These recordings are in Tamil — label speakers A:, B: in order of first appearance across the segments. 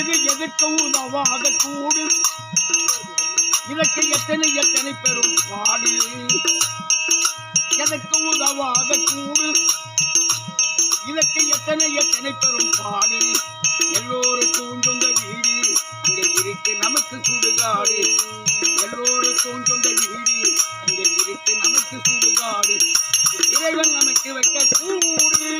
A: இது எதற்கு உதவாத கூடு இதற்கு எத்தனை எத்தனை பெரும் பாடு? எதற்கு உதவாத கூடு இதற்கு எத்தனை எத்தனை பெரும் பாடு? எல்லோருக்கும் சொந்த வீடு அங்கே இருக்கு நமக்கு சுடுகாடு. எல்லோருக்கும் சொந்த வீடு அங்கே இருக்கு நமக்கு சுடுகாடு. இறைவன் நமக்கு வைக்க கூடு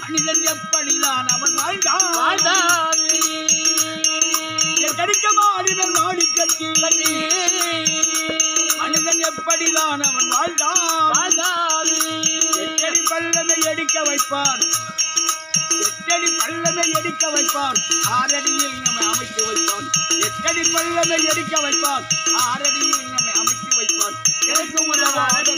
A: மனிதன் எப்படிதான் அவன் வாழ்ந்தான்? கிடைக்க மாடுகள் மாடி கட்டி மனிதன் எப்படிதான் அவன் வாழ்ந்தான் எட்டடி பல்லமை எடுக்க வைப்பான் பள்ளமை எடுக்க வைப்பான். ஆரடியில் நம்மை அமைத்து வைப்பான். எட்டடி பள்ளமை எடுக்க வைப்பான். ஆரடியில் நம்மை அமைத்து வைப்பான். எனக்கு உதவாத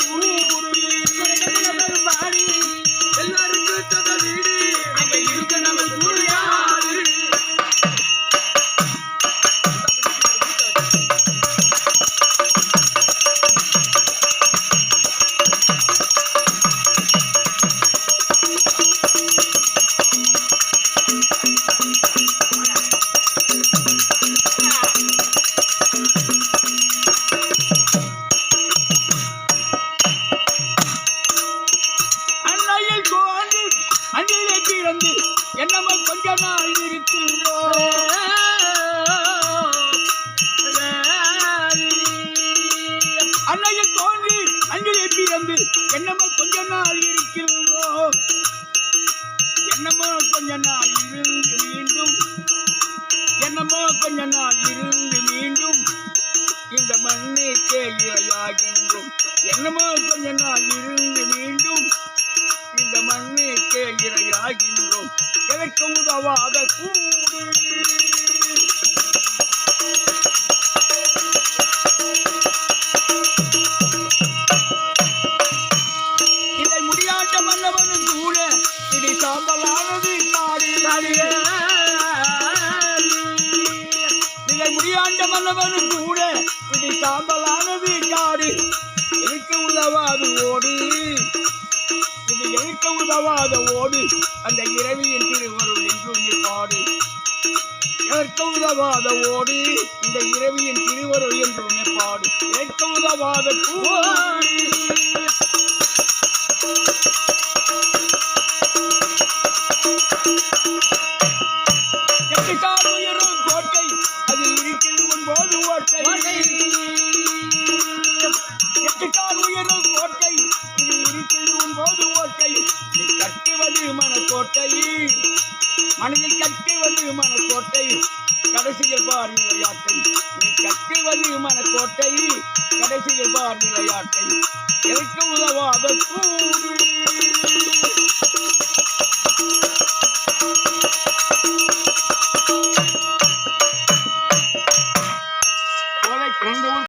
A: பிறந்து என்னமோ கொஞ்ச நாள் இருக்கின்றோம் அன்னையில் தோன்றி அன்றிலே பிறந்து என்னமோ கொஞ்ச நாள் இருக்கின்றோம் என்னமோ கொஞ்ச நாள் இருந்து மீண்டும் என்னமோ கொஞ்ச நாள் இருந்து மீண்டும் இந்த மண்ணுக்கே இரையாகின்றோம் என்னமோ கொஞ்ச நாள் இருந்து மீண்டும் இரையாகின்றோம் எனக்கு உதவாத கூடு. இதை முடியாட்ட வல்லவனும் கூட இடி சாம்பலானது காடு இதை முடியாண்ட மன்னவனும் கூட இடி சாம்பலானது காடு எனக்கு உதவாது ஓடு. இது உதவாத ஓடு. அந்த இரவியின் திருவருள் என்றுமே நிற்பாடு ஏற்க உதவாத ஓடு. இந்த இரவியின் திருவருள் என்றுமே நிற்பாடு ஏற்க உதவாத கூடு மனதில் கட்டுவது மனக்கோட்டை கடைசியில் பார் விளையாட்டை நீ கட்டுவது மனக்கோட்டை கடைசியில் பார் விளையாட்டை எனக்கு உதவாத கூடு